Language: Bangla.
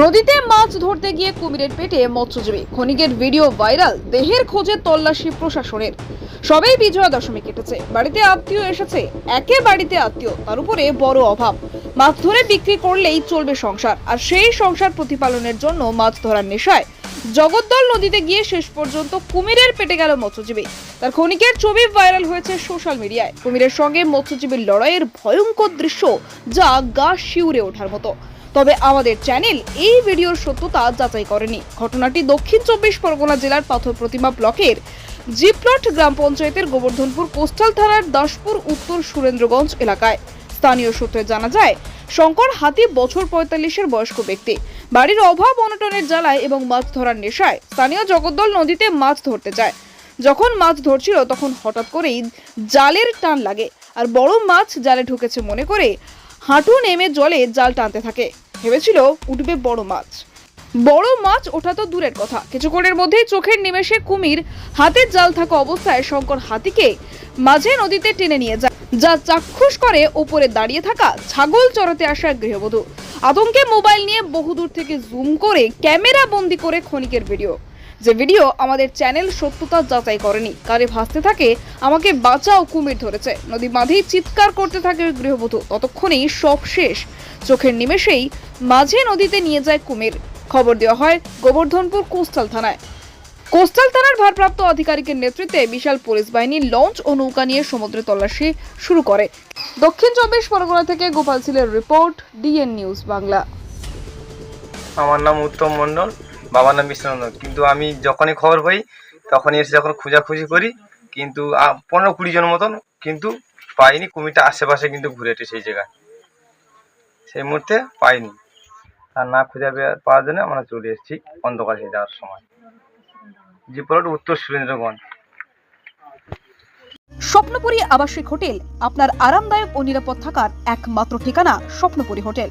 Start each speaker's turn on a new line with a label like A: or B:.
A: নদীতে মাছ ধরতে গিয়ে কুমিরের পেটে মৎস্যজীবী। ক্ষণিকের ভিডিও ভাইরাল, দেহের খোঁজে তল্লাশি প্রশাসনের। সবেই বিজয়া দশমী কেটেছে। বাড়িতে আত্মীয় এসেছে। একে বাড়িতে আত্মীয়, তার উপরে বড় অভাব। মাছ ধরে বিক্রি করলেই চলবে সংসার, আর সেই সংসার প্রতিপালনের জন্য মাছ ধরার নেশায়। জগদ্দল নদীতে গিয়ে শেষ পর্যন্ত কুমিরের পেটে গেল মৎস্যজীবী। তার ক্ষণিকের ছবি ভাইরাল হয়েছে সোশ্যাল মিডিয়ায়। কুমিরের সঙ্গে মৎস্যজীবীর লড়াইয়ের ভয়ঙ্কর দৃশ্য যা গা শিউরে ওঠার মতো। তবে আমাদের চ্যানেল এই ভিডিওর সত্যতা যাচাই করেনি। ঘটনাটি দক্ষিণ চব্বিশ পরগনা জেলার পাথর প্রতিমা ব্লকের জিপ্লট গ্রাম পঞ্চায়েতের গোবর্ধনপুর কোস্টাল থানার দাসপুর উত্তর সুরেন্দ্রগঞ্জ এলাকায়। স্থানীয় সূত্রে জানা যায়, শঙ্কর হাতি বছর পঁয়তাল্লিশের বয়স্ক ব্যক্তি। বাড়ির অভাব অনটনের জ্বালায় এবং মাছ ধরার নেশায় স্থানীয় জগদ্দল নদীতে মাছ ধরতে যায়। যখন মাছ ধরছিল, তখন হঠাৎ করেই জালের টান লাগে। আর বড় মাছ জালে ঢুকেছে মনে করে হাঁটু নেমে জলে জাল টানতে থাকে। ভেবেছিল উঠবে বড় মাছ। বড় মাছ ওঠা তো দূরের কথা। কিছুক্ষণের মধ্যেই চোখের নিমেষে কুমির হাতের জাল থাকা অবস্থায় শঙ্কর হাতিকে মাঝে নদীতে টেনে নিয়ে যায়, যা চাক্ষুষ করে ওপরে দাঁড়িয়ে থাকা ছাগল চড়াতে আসা গৃহবধূ। আতঙ্কে মোবাইল নিয়ে বহুদূর থেকে জুম করে ক্যামেরা বন্দি করে ক্ষণিকের ভিডিও। যে ভিডিও আমাদের চ্যানেল সত্যতা যাচাই করেনি। কারে ভাসতে থাকে, আমাকে বাঁচাও কুমির ধরেছে। নদী বাঁধেই চিৎকার করতে থাকে গৃহবধূ। ততক্ষণেই সব শেষ। চোখের নিমেষেই মাঝে নদীতে নিয়ে যায় কুমির। খবর দেওয়া হয় গোবর্ধনপুর কোস্টাল থানায়। কোস্টাল থানার ভারপ্রাপ্ত আধিকারিকের নেতৃত্বে বিশাল পুলিশ বাহিনী লঞ্চ ও নৌকা নিয়ে সমুদ্রে তল্লাশি শুরু করে। দক্ষিণ চব্বিশ পরগনা থেকে গোপাল সিলের রিপোর্ট, ডিএন নিউজ বাংলা।
B: আমার নাম উত্তম মণ্ডল। বাবার নাম বিষ্ণুনন্দন কিন্তু আমি যখনই খবর পাই, তখনই এসে যখন খোঁজাখুঁজি করি, কিন্তু পনেরো কুড়ি জন মতন কিন্তু পাইনি, কুমিরটা আশেপাশে কিন্তু ঘুরেটে সেই জায়গায়। সেই মুহূর্তে পাইনি। আর না খুঁজে পাওয়ার জন্য আমরা চলে এসেছি অন্ধকার হয়ে যাওয়ার সময়। জিপলট উত্তর সুরেন্দ্রগঞ্জ
A: স্বপ্নপুরী আবাসিক হোটেল আপনার আরামদায়ক ও নিরাপদ থাকার একমাত্র ঠিকানা স্বপ্নপুরী হোটেল।